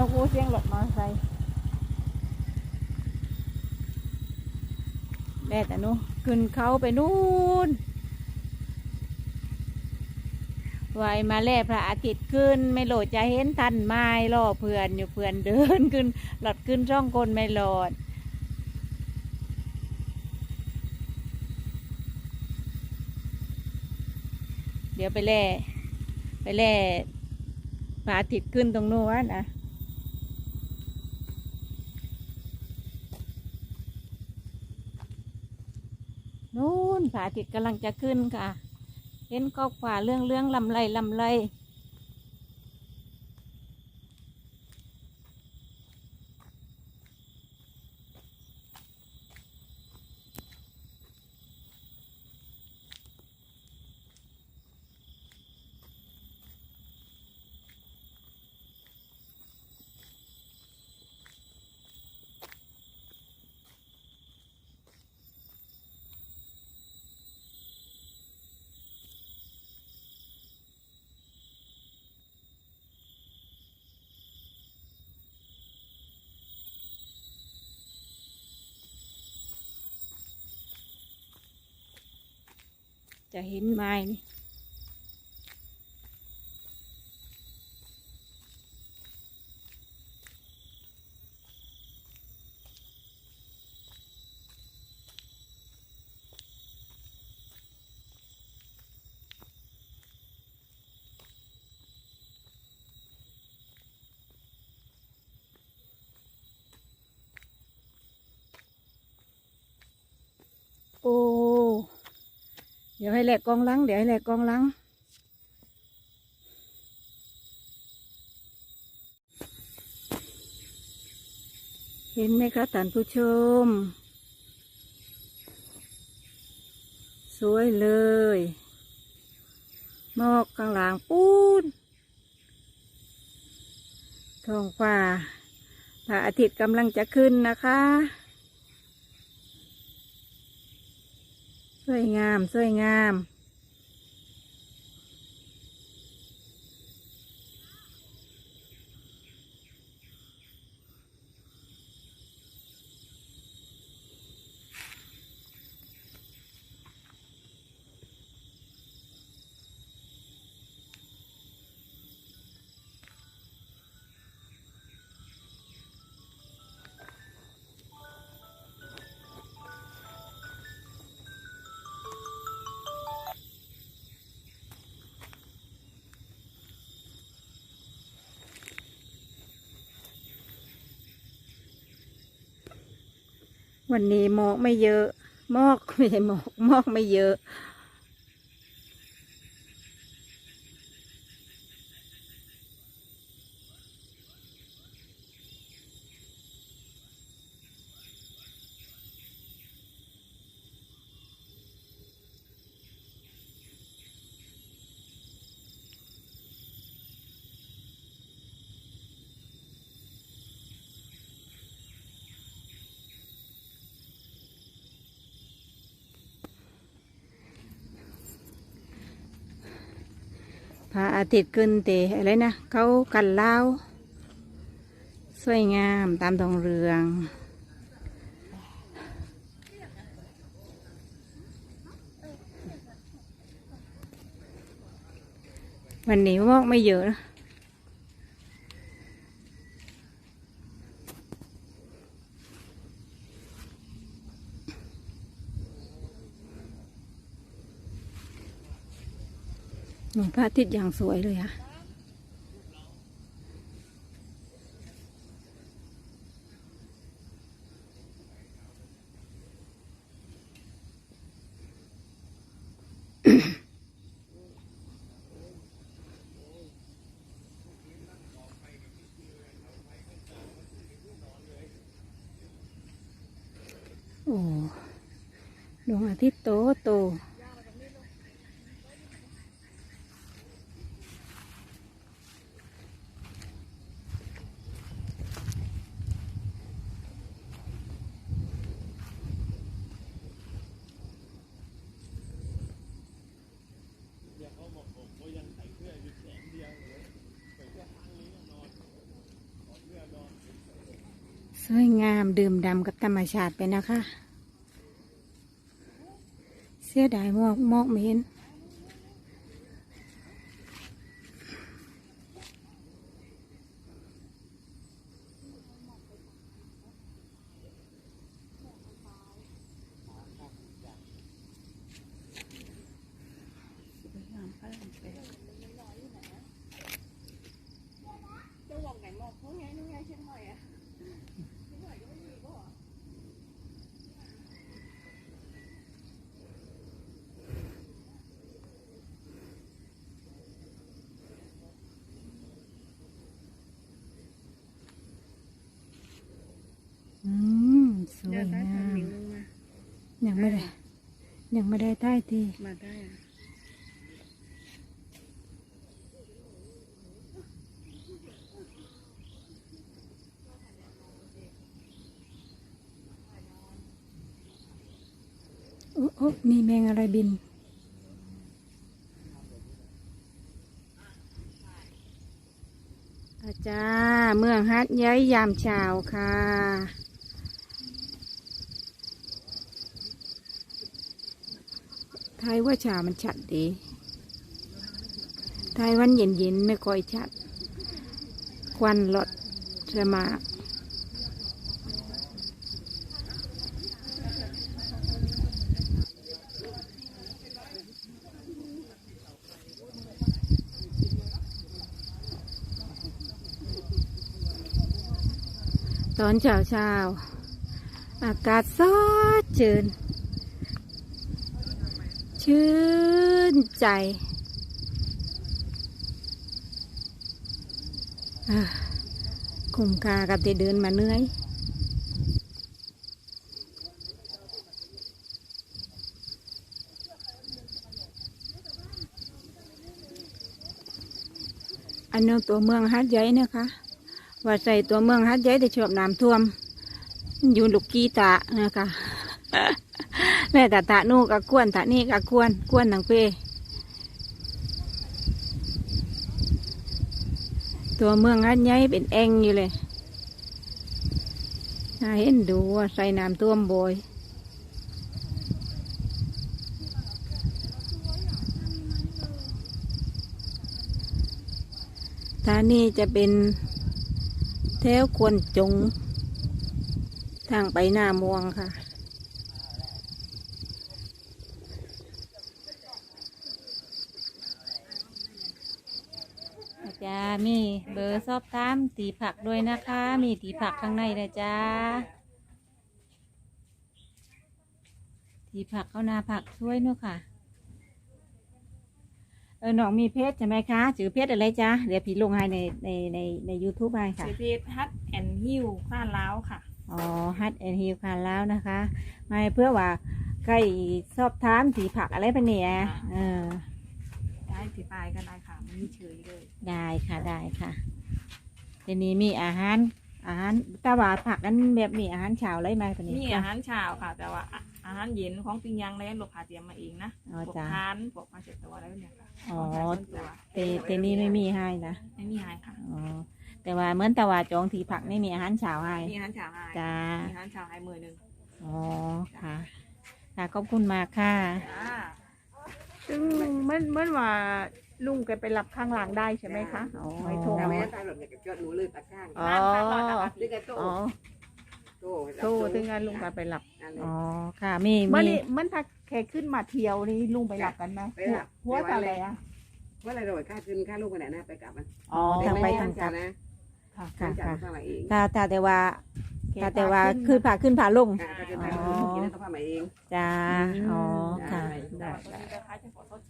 นกอูเสียงหลดมอเตอร์ไซค์แม่แต่นู้นขึ้นเขาไปนู่นไว้มาแล่พระอาทิตย์ขึ้น ไม่โหลดจะเห็นทันไม้รอเพื่อนอยู่เพื่อนเดินขึ้น หลอดขึ้นช่องคนไม่หลอดเดี๋ยวไปแล่ไปแล่พระอาทิตย์ขึ้นตรงนู้นนะนู่นพระ อาทิตย์กำลังจะขึ้นค่ะ เห็นก็คว่าเรื่องเรื่องลำไรลำไร จะเห็นไม้นี่โอ้ เดี๋ยวให้แหลกกองลัง เดี๋ยวให้แหลกกองลัง เห็นไหมคะท่านผู้ชม สวยเลยหมอกข้างหลังปูนท้องฟ้าพระอาทิตย์กำลังจะขึ้นนะคะ สวยงาม สวยงาม วันนี้หมอกไม่เยอะ หมอกไม่ใช่หมอกหมอกไม่เยอะ พระอาทิตย์ขึ้นเตะอะไรนะเขากันเล่าวสวยงามตามทองเรือง วันนี้มอกไม่เยอะนะ หนูพระอาทิตย์อย่างสวยเลยอะโอ้ดวงอาทิตย์โตโต วยงามดื่มดำกับธรรมชาติไปนะคะ เสียดายมอกมอกไม่เห็น อืมสวยงาม ยังไม่ได้ ยังไม่ได้ท่ายทีมาได้อะโอ้โอ้มีแมงอะไรบิน อาจารย์เมืองฮัดย้ายยามเช้าค่ะ ทายว่าชามันชัดดีทายวันเย็นๆไม่ค่อยชัด ควันหลดจะมาตอนเช้าเช้าอากาศสดชื่น ชื่นใจคุ้มค่ากับที่เดินมาเหนื่อยอันนี้ตัวเมืองฮัดใหญ่นะคะว่าใส่ตัวเมืองฮัดใหญ่แต่ชอบน้ำท่วม อยู่ลูกกีตานะคะ แม่ตาตานู่กับกวนตานี่กับกวนกวนหนังเปตัวเมืองฮัดใหญ่เป็นแองอยู่เลยน่าเห็นดูว่าใส่น้ำท่วมบอยทานี้จะเป็นแถวควนจง ทางไปหน้ามวงค่ะ จารย์มีเบอร์สอบถามตีผักด้วยนะคะ มีตีผักข้างในนะจ๊ะตีผักเข้านาผักช่วยเนอะค่ะ เออน้องมีเพจใช่ไหมคะชื่อเพจอะไรจ๊ะเดี๋ยวพี่ลงให้ในในในในยูทูบให้ค่ะชื่อเพจฮัทแอนฮิวข้านล้าวค่ะอ๋อฮัตแอนฮิวค่ะแล้วนะคะไม่เพื่อว่าใครสอบถามสีผักอะไรปะเนี่ยอ่าเออได้สีปลายก็ได้ค่ะไม่มีเฉยเลย ได้ค่ะได้ค่ะทีนี้มีอาหาร อาหารแตาว่าผักนั้นแบบมีอาหารเช้าอะไรไหมปะเนี่ยมีอาหารเช้าค่ะ แต่ว่าอาอาหารเย็นของปิงยังในลูกค้าเตรียมมาเองนะอ๋อพวกจ้าทานพวกมาเสร็จตัวอะไรเนี่ยค่ะอ๋อของทานส่วนตัวเตเตนี้ไม่มีให้นะไม่มีหายค่ะอ๋อแต่ว่าเหมือนแต่ว่าจองทีผักไม่มีอาหารเช้าให้มีอาหารเช้าให้จ้ามีอาหารเช้าให้มือหนึ่งอ๋อค่ะค่ะขอบคุณมากค่ะ จ้า ซึ่งเมื่อเมื่อว่า ลุงแกไปรับข้างหลังได้ใช่ไหมคะอ๋อไม่โทรแต่มา แม่ตาหลบเนี่ยจอดหนูเลยตะข้างอ๋อนี่แกโตอ๋อโตโทรถึงงานลุงแกไปรับอ๋อค่ะมีเมื่อมี นี้มันถ้าแกขึ้นมาเที่ยวนี่ลุงไปรับกันไหมไปรับหัวตาอะไรอะว่าอะไรโดยค่าขึ้นค่าลูกไปไหนนะไปกลับมันอ๋อทางไปทางกลับ นะค่ะค่ะจ่ายค่ะค่ามาเองถ้าถ้าแต่ว่าแกถ้าแต่ว่าพขึ้นผาขึ้นผาลง ค่ะค่าขึ้นค่าลูกกินแล้วก็พามาเองจ้า อ๋อ ค่ะ ได้ได้ราคา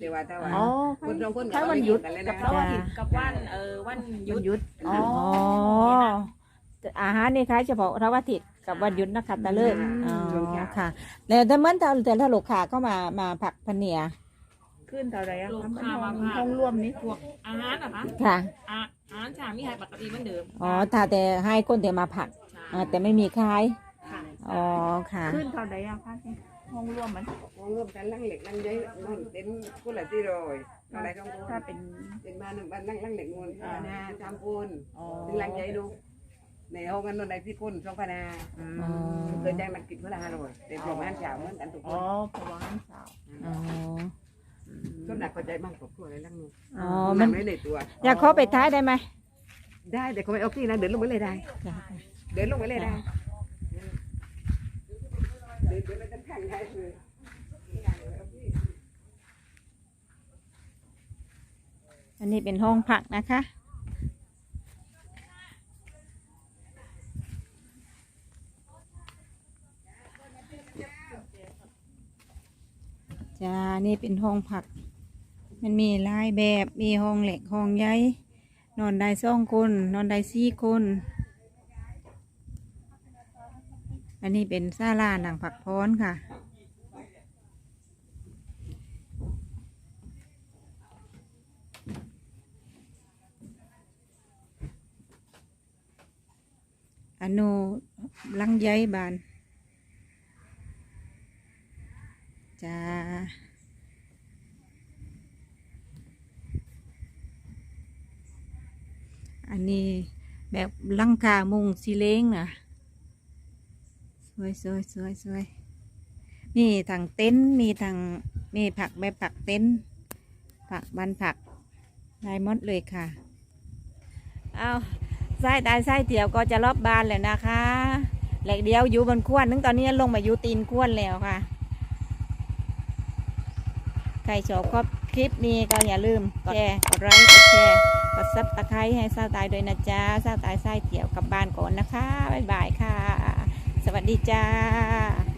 เฉพาะเขาเดี๋ยวว่าถ้าว่าอ๋อ คนตรงคนถ้าวันหยุด กันเลยกันะบเสาร์อาทิตย์กับวันเออวันหยุวันดหยุดอ๋ออ๋ออาหารนี่คล้ายเฉพาะเสาร์อาทิตย์กับวันหยุดนะคะตะเลิกอ๋อค่ะแล้วแต่เหมือนแต่แต่ถ้าลูกค้าก็มามาผักพะเนียขึ้นเท่าไหรอะลูกคะค้ามาห้องห้องร่วมนี้พวกอาหารเหรอคะค่ะ อาอาหารเช้ามีให้ปกติเหมือนเดิมอ๋อถ้าแต่ให้คนแต่มาผักใช่อ่าแต่ไม่มีขาย ค่ะอ๋อค่ะ ขึ้นเท่าไหรอะคะ ห้องร่วมมัน มองรวมกันลังเหล็กลังย้อยนู่นเต็นคนละที่โรยอะไรก็ถ้าเป็น เป็นบ้านบ้านลังลังเหล็กนู่นนะจามปูนอ๋อถึงลังย้อยดูคในห้องกันนนในที่คนช่องพนาอ๋อเคยจ้างนักกินเพื่อละห้าร้อยแต่ประมาณเช้าเหมือนกันทุกคอ๋อนเพราะว่ามันสาวอ๋อ ส่วนหนักก็ใจมากกว่าพวกอะไรลังนู้นอ๋อ มัน ไม่ในตัว อยากเข้าไปท้ายได้ไหมได้แต่เขาไม่เอาที่นะเดินลงไปเลยได้จ้ะเดินลงไปเลยได้เดินเดินไปด้านข้างได้เลย อันนี้เป็นห้องพักนะคะ จ้า นี่เป็นห้องพัก มันมีหลายแบบ มีห้องเหล็ก ห้องใหญ่ นอนได้สองคน นอนได้สี่คน อันนี้เป็นศาลาหนังผักพ้อนค่ะ อนุลังใยบานจ้าอันนี้แบบลังคามุงสีเล้งนะ วยสวยสวยสวยมีทางเต็นท์มีทางมีผักแบบผักเต็นท์ผักบันผักได้หมดเลยค่ะ เอาไส้ตายไส้เตี๋ยวก็จะรอบบานแล้วนะคะ แหลกเดียวอยู่บนขวนนึงตอนนี้ลงมาอยู่ตีนขวนแล้วค่ะ ใครชอบครอบคลิปนี้ก็อย่าลืมกดแชร์กดไลค์กดแชร์กดซับตะไคร้ให้ซาตายด้วยนะจ๊ะซาตายไส้เตี๋ยวกลับบ้านก่อนนะคะ บ๊ายบายค่ะส วัสดีจ้า